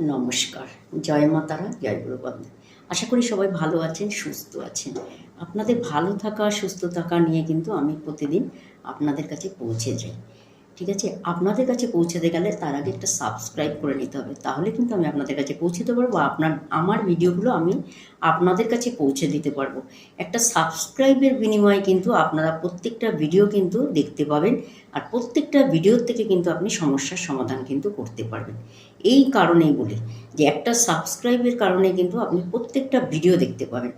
নমস্কার। জয় মাতারা জয় গুরু আশা করি সবাই ভালো আছেন, সুস্থ আছেন। আপনাদের ভালো থাকা, সুস্থ থাকা নিয়ে কিন্তু আমি প্রতিদিন আপনাদের কাছে পৌঁছে যাই। ঠিক আছে? আপনাদের কাছে পৌঁছাতে গেলে তার আগে একটা সাবস্ক্রাইব করে নিতে হবে। তাহলে কিন্তু আমি আপনাদের কাছে পৌঁছতে পারব। আপনার, আমার ভিডিওগুলো আমি আপনাদের কাছে পৌঁছে দিতে পারব। একটা সাবস্ক্রাইবের বিনিময়ে কিন্তু আপনারা প্রত্যেকটা ভিডিও কিন্তু দেখতে পাবেন আর প্রত্যেকটা ভিডিওর থেকে কিন্তু আপনি সমস্যার সমাধান কিন্তু করতে পারবেন। এই কারণেই বলি যে, একটা সাবস্ক্রাইবের কারণে কিন্তু আপনি প্রত্যেকটা ভিডিও দেখতে পাবেন।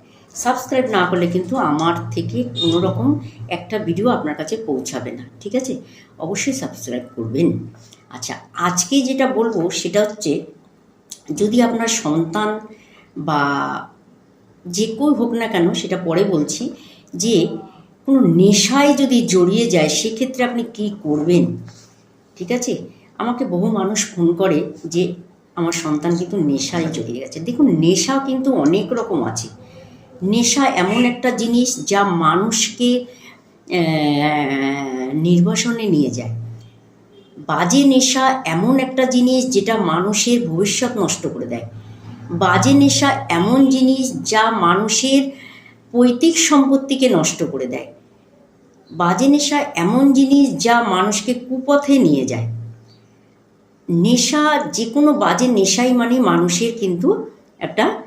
সাবস্ক্রাইব না করলে কিন্তু আমার থেকে কোনো রকম একটা ভিডিও আপনার কাছে পৌঁছাবে না, ঠিক আছে? অবশ্যই সাবস্ক্রাইব করবেন। আচ্ছা আজকে যেটা বলব সেটা হচ্ছে, যদি আপনার সন্তান বা যে কেউ হোক না কেন সেটা পরে বলছি যে, কোনো নেশায় যদি জড়িয়ে যায়, সেক্ষেত্রে আপনি কি করবেন? ঠিক আছে? আমাকে বহু মানুষ ফোন করে যে, আমার সন্তান কিন্তু নেশায় জড়িয়ে গেছে। দেখুন, নেশা কিন্তু অনেক রকম আছে। নেশা এমন একটা জিনিস যা মানুষকে নির্বাসনে নিয়ে যায়। বাজে নেশা এমন একটা জিনিস যেটা মানুষের ভবিষ্যৎ নষ্ট করে দেয়। বাজে নেশা এমন জিনিস যা মানুষের পৈতৃক সম্পত্তিকে নষ্ট করে দেয়। বাজে নেশা এমন জিনিস যা মানুষকে কুপথে নিয়ে যায়। নেশা যে কোনো বাজে নেশাই মানে মানুষের কিন্তু একটা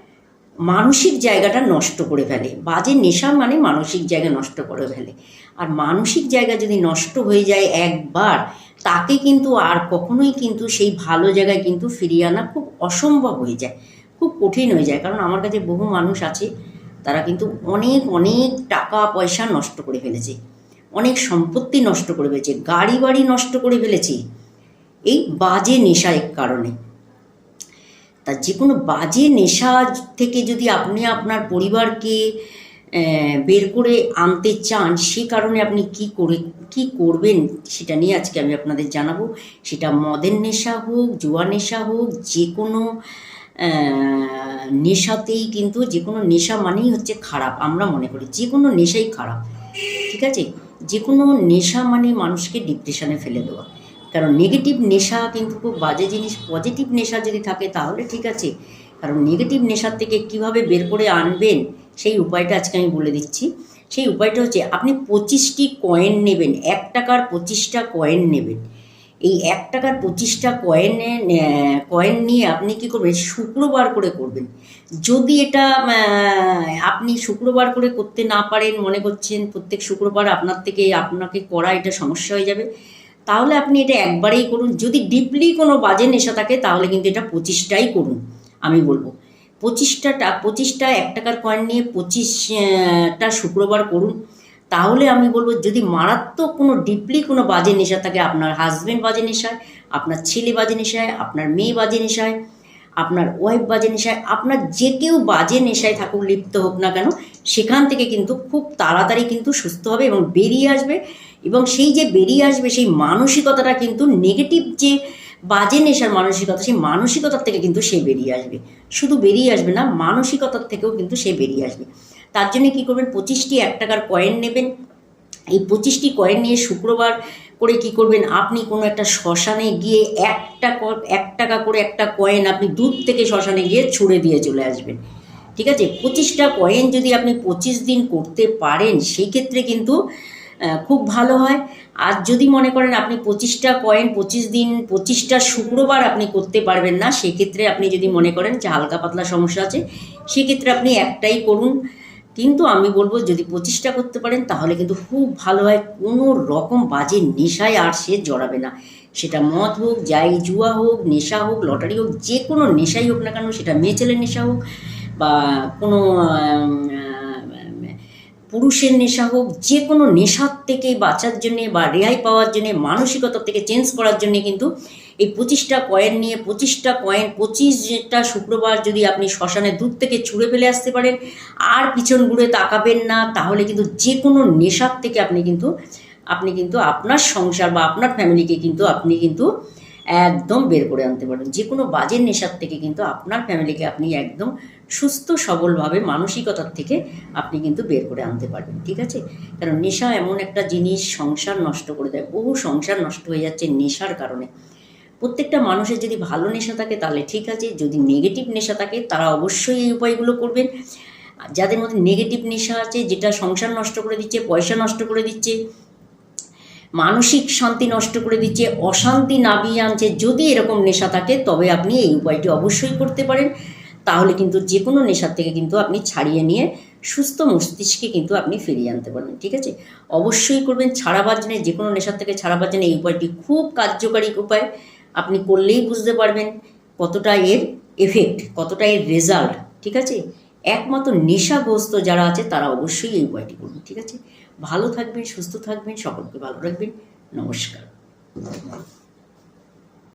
মানসিক জায়গাটা নষ্ট করে ফেলে। বাজে নেশা মানে মানসিক জায়গা নষ্ট করে ফেলে। আর মানসিক জায়গা যদি নষ্ট হয়ে যায় একবার, তাকে কিন্তু আর কখনোই কিন্তু সেই ভালো জায়গায় কিন্তু ফিরিয়ে আনা খুব অসম্ভব হয়ে যায়। খুব কঠিন হয়ে যায়। কারণ আমার কাছে বহু মানুষ আছে, তারা কিন্তু অনেক অনেক টাকা পয়সা নষ্ট করে ফেলেছে। অনেক সম্পত্তি নষ্ট করে ফেলেছে। গাড়ি বাড়ি নষ্ট করে ফেলেছে। এই বাজে নেশার কারণে। তা যে কোনো বাজে নেশা থেকে যদি আপনি আপনার পরিবারকে বের করে আনতে চান, সে কারণে আপনি কি করে, কি করবেন সেটা নিয়ে আজকে আমি আপনাদের জানাব। সেটা মদের নেশা হোক জুয়া নেশা হোক, যে কোনো নেশাতেই কিন্তু যে কোনো নেশা মানেই হচ্ছে খারাপ। আমরা মনে করি যে কোনো নেশাই খারাপ, ঠিক আছে? যে কোনো নেশা মানে মানুষকে ডিপ্রেশনে ফেলে দেওয়া। কারণ নেগেটিভ নেশা কিন্তু খুব বাজে জিনিস পজিটিভ নেশা যদি থাকে তাহলে ঠিক আছে। কারণ নেগেটিভ নেশার থেকে কীভাবে বের করে আনবেন, সেই উপায়টা আজকে আমি বলে দিচ্ছি। সেই উপায়টা হচ্ছে আপনি পঁচিশটি কয়েন নেবেন, এক টাকার পঁচিশটা কয়েন নেবেন। এই এক টাকার পঁচিশটা কয়েনে কয়েন নিয়ে আপনি কি করবেন? শুক্রবার করে করবেন। যদি এটা আপনি শুক্রবার করে করতে না পারেন, মনে করছেন প্রত্যেক শুক্রবার আপনার থেকে আপনাকে করা এটা সমস্যা হয়ে যাবে। তাহলে আপনি এটা একবারেই করুন। যদি ডিপলি কোনো বাজে নেশা থাকে, তাহলে কিন্তু এটা পঁচিশটাই করুন, আমি বলব। পঁচিশটা টা পঁচিশটা এক টাকার কয়েন নিয়ে পঁচিশটা শুক্রবার করুন। তাহলে আমি বলব, যদি মারাত্মক কোনো ডিপলি কোনো বাজে নেশা থাকে, আপনার হাজব্যান্ড বাজে নেশায়, আপনার ছেলে বাজে নেশায়, আপনার মেয়ে বাজে নেশায়, আপনার ওয়াইফ বাজে নেশায়, আপনার যে কেউ বাজে নেশায় থাকুক, লিপ্ত হোক না কেন সেখান থেকে কিন্তু খুব তাড়াতাড়ি কিন্তু সুস্থ হবে এবং বেরিয়ে আসবে। এবং সেই যে বেরিয়ে আসবে, সেই মানসিকতাটা কিন্তু নেগেটিভ যে বাজে নেশার মানসিকতা, সেই মানসিকতার থেকে কিন্তু সে বেরিয়ে আসবে। শুধু বেরিয়ে আসবে না, মানসিকতার থেকেও কিন্তু সে বেরিয়ে আসবে। তার জন্য কী করবেন? পঁচিশটি এক টাকার কয়েন নেবেন। এই পঁচিশটি কয়েন নিয়ে শুক্রবার করে কি করবেন? আপনি কোনো একটা শ্মশানে গিয়ে একটা এক টাকা করে একটা কয়েন আপনি দূর থেকে শ্মশানে গিয়ে ছুঁড়ে দিয়ে চলে আসবেন। ঠিক আছে? পঁচিশটা কয়েন যদি আপনি পঁচিশ দিন করতে পারেন সেই ক্ষেত্রে কিন্তু খুব ভালো হয়। আর যদি মনে করেন আপনি পঁচিশটা কয়েন পঁচিশ দিন, পঁচিশটা শুক্রবার আপনি করতে পারবেন না, সেক্ষেত্রে আপনি যদি মনে করেন যে হালকা পাতলা সমস্যা আছে, সেক্ষেত্রে আপনি একটাই করুন। কিন্তু আমি বলব, যদি পঁচিশটা করতে পারেন, তাহলে কিন্তু খুব ভালো হয়। কোনো রকম বাজে নেশায় আর সে জড়াবে না। সেটা মদ হোক, যাই জুয়া হোক, নেশা হোক, লটারি হোক, যে কোনো নেশাই হোক না কেন, সেটা মেয়ে ছেলের নেশা হোক বা কোনো পুরুষের নেশা হোক, যে কোনো নেশার থেকে বাঁচার জন্যে বা রেহাই পাওয়ার জন্যে মানসিকতা থেকে চেঞ্জ করার জন্যে কিন্তু এই পঁচিশটা কয়েন নিয়ে, পঁচিশটা কয়েন পঁচিশটা শুক্রবার যদি আপনি শ্মশানে দূর থেকে ছুঁড়ে ফেলে আসতে পারেন, আর পিছন ঘুরে তাকাবেন না, তাহলে কিন্তু যে কোনো নেশার থেকে আপনি কিন্তু আপনি কিন্তু আপনার সংসার বা আপনার ফ্যামিলিকে কিন্তু আপনি কিন্তু একদম বের করে আনতে পারবেন। যে কোনো বাজের নেশার থেকে কিন্তু আপনার ফ্যামিলিকে আপনি একদম সুস্থ, সবলভাবে, মানসিকতার থেকে আপনি কিন্তু বের করে আনতে পারবেন, ঠিক আছে? কারণ নেশা এমন একটা জিনিস, সংসার নষ্ট করে দেয়। বহু সংসার নষ্ট হয়ে যাচ্ছে নেশার কারণে। প্রত্যেকটা মানুষের যদি ভালো নেশা থাকে, তাহলে ঠিক আছে। যদি নেগেটিভ নেশা থাকে, তারা অবশ্যই এই উপায়গুলো করবেন। যাদের মধ্যে নেগেটিভ নেশা আছে, যেটা সংসার নষ্ট করে দিচ্ছে, পয়সা নষ্ট করে দিচ্ছে মানসিক শান্তি নষ্ট করে দিচ্ছে, অশান্তি নামিয়ে আনছে। যদি এরকম নেশা থাকে, তবে আপনি এই উপায়টি অবশ্যই করতে পারেন। তাহলে কিন্তু যে কোনো নেশার থেকে কিন্তু আপনি ছাড়িয়ে নিয়ে সুস্থ মস্তিষ্কে কিন্তু আপনি ফিরিয়ে আনতে পারবেন, ঠিক আছে? অবশ্যই করবেন ছাড়াবার জন্য যে কোনো নেশার থেকে ছাড়াবার জন্য এই উপায়টি খুব কার্যকারী উপায়। আপনি করলেই বুঝতে পারবেন কতটা এর এফেক্ট কতটা এর রেজাল্ট ঠিক আছে? একমাত্র নেশাগ্রস্ত যারা আছে, তারা অবশ্যই এই উপায়টি করবেন ঠিক আছে? ভালো থাকবেন, সুস্থ থাকবেন, সকলকে ভালো রাখবেন। নমস্কার।